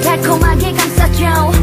달콤하게 감싸줘.